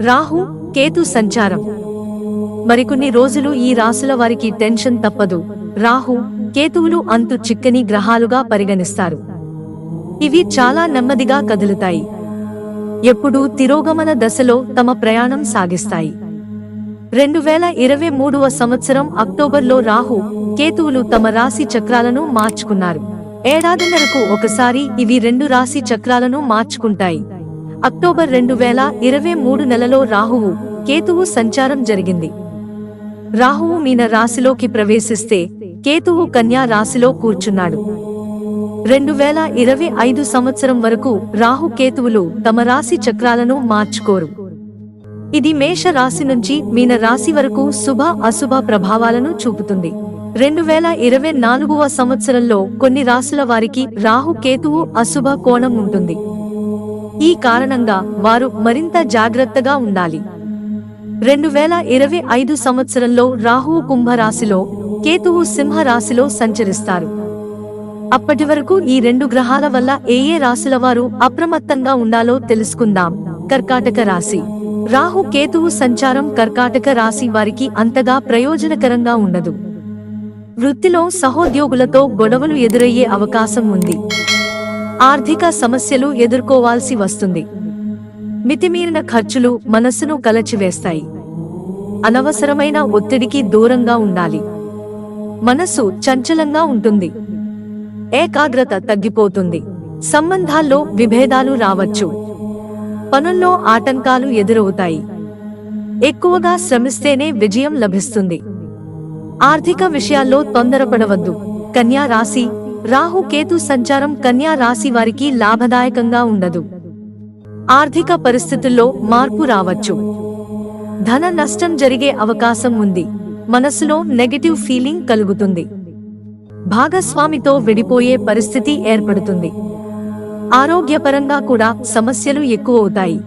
రాహు కేతు సంచారం. మరికొన్ని రోజులు ఈ రాసుల వారికి టెన్షన్ తప్పదు. రాహు కేతువులు అంతు చిక్కని గ్రహాలుగా పరిగణిస్తారు. ఇవి చాలా నెమ్మదిగా కదులుతాయి. ఎప్పుడూ తిరోగమన దశలో తమ ప్రయాణం సాగిస్తాయి. రెండు వేల ఇరవై మూడవ సంవత్సరం అక్టోబర్లో రాహు కేతువులు తమ రాశి చక్రాలను మార్చుకున్నారు. ఏడాదిన్నరకు ఒకసారి ఇవి రెండు రాశి చక్రాలను మార్చుకుంటాయి. అక్టోబర్ రెండు వేల ఇరవై మూడు నెలలో రాహువు కేతువు సంచారం జరిగింది. రాహువు మీన రాశిలోకి ప్రవేశిస్తే కేతువు కన్యా రాశిలో కూర్చున్నాడు. రెండు వేల ఇరవై ఐదు సంవత్సరం వరకు రాహు కేతువులు తమ రాశి చక్రాలను మార్చుకోరు. ఇది మేష రాశి నుంచి మీన రాశి వరకు శుభ అశుభ ప్రభావాలను చూపుతుంది. రెండు వేల ఇరవై నాలుగవ సంవత్సరంలో కొన్ని రాశుల వారికి రాహు కేతువు అశుభ కోణం ఉంటుంది. ఈ కారణంగా వారు మరింత జాగ్రత్తగా ఉండాలి. రెండు వేల ఇరవై ఐదు సంవత్సరంలో రాహువు కుంభరాశిలో కేతువు సింహ రాశిలో సంచరిస్తారు. అప్పటి వరకు ఈ రెండు గ్రహాల వల్ల ఏ ఏ రాశుల వారు అప్రమత్తంగా ఉండాలో తెలుసుకుందాం. కర్కాటక రాశి. రాహు కేతువు సంచారం కర్కాటక రాశి వారికి అంతగా ప్రయోజనకరంగా ఉండదు. వృత్తిలో సహోద్యోగులతో గొడవలు ఎదురయ్యే అవకాశం ఉంది. ఆర్థిక సమస్యలు ఎదుర్కోవాల్సి వస్తుంది. మితిమీరిన ఖర్చులు మనస్సును కలచివేస్తాయి. అనవసరమైన ఒత్తిడికి దూరంగా ఉండాలి. మనస్సు చంచలంగా ఉంటుంది. ఏకాగ్రత తగ్గిపోతుంది. సంబంధాల్లో విభేదాలు రావచ్చు. పనుల్లో ఆటంకాలు ఎదురవుతాయి. ఎక్కువగా శ్రమిస్తేనే విజయం లభిస్తుంది. ఆర్థిక విషయాల్లో తొందరపడవద్దు. కన్యా రాశి రాహు కేతు సంచారం కన్యా రాశి వారికి లాభదాయకంగా ఉండదు. ఆర్థిక పరిస్థితుల్లో మార్పు రావచ్చు. ధన నష్టం జరిగే అవకాశం ఉంది. మనసులో నెగటివ్ ఫీలింగ్ కలుగుతుంది. భాగస్వామితో విడిపోయే పరిస్థితి ఏర్పడుతుంది. ఆరోగ్యపరంగా కూడా సమస్యలు ఎక్కువవుతాయి.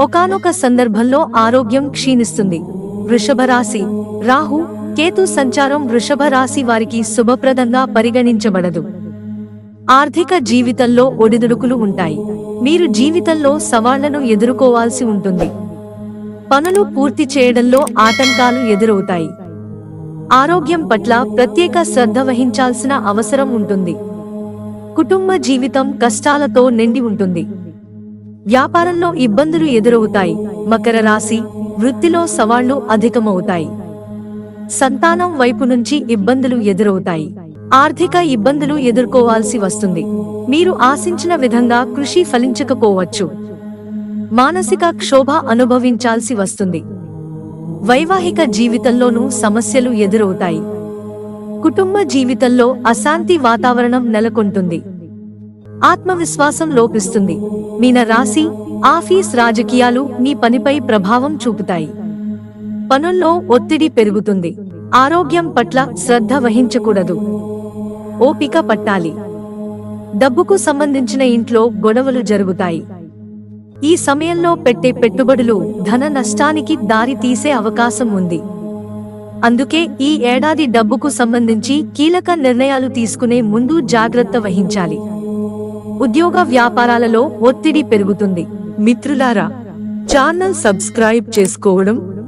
ఒకానొక సందర్భంలో ఆరోగ్యం క్షీణిస్తుంది. వృషభ రాశి రాహు కేతు సంచారం వృషభ రాశి వారికి శుభప్రదంగా పరిగణించబడదు. ఆర్థిక జీవితంలో ఒడిదుడుకులు ఉంటాయి. మీరు జీవితంలో సవాళ్ళను ఎదుర్కోవాల్సి ఉంటుంది. పనులు పూర్తి చేయడంలో ఆటంకాలు ఎదురవుతాయి. ఆరోగ్యం పట్ల ప్రత్యేక శ్రద్ధ వహించాల్సిన అవసరం ఉంటుంది. కుటుంబ జీవితం కష్టాలతో నిండి ఉంటుంది. వ్యాపారంలో ఇబ్బందులు ఎదురవుతాయి. మకర రాశి వృత్తిలో సవాళ్ళు అధికమవుతాయి. సంతానం వైపు నుంచి ఇబ్బందులు ఎదురవుతాయి. ఆర్థిక ఇబ్బందులు ఎదుర్కోవాల్సి వస్తుంది. మీరు ఆశించిన విధంగా కృషి ఫలించకపోవచ్చు. మానసిక క్షోభ అనుభవించాల్సి వస్తుంది. వైవాహిక జీవితంలోనూ సమస్యలు ఎదురవుతాయి. కుటుంబ జీవితంలో అశాంతి వాతావరణం నెలకొంటుంది. ఆత్మవిశ్వాసం లోపిస్తుంది. మీన రాశి ఆఫీస్ రాజకీయాలు మీ పనిపై ప్రభావం చూపుతాయి. పనుల్లో ఒత్తిడి పెరుగుతుంది. ఆరోగ్యం పట్ల శ్రద్ధ వహించకూడదు. ఓపిక పట్టాలి. డబ్బుకు సంబంధించిన ఇంట్లో గొడవలు జరుగుతాయి. ఈ సమయంలో పెట్టే పెట్టుబడులు ధన నష్టానికి దారి తీసే అవకాశం ఉంది. అందుకే ఈ ఏడాది డబ్బుకు సంబంధించి కీలక నిర్ణయాలు తీసుకునే ముందు జాగ్రత్త వహించాలి. ఉద్యోగ వ్యాపారాలలో ఒత్తిడి పెరుగుతుంది. మిత్రులారా ఛానల్ సబ్స్క్రైబ్ చేసుకోవడం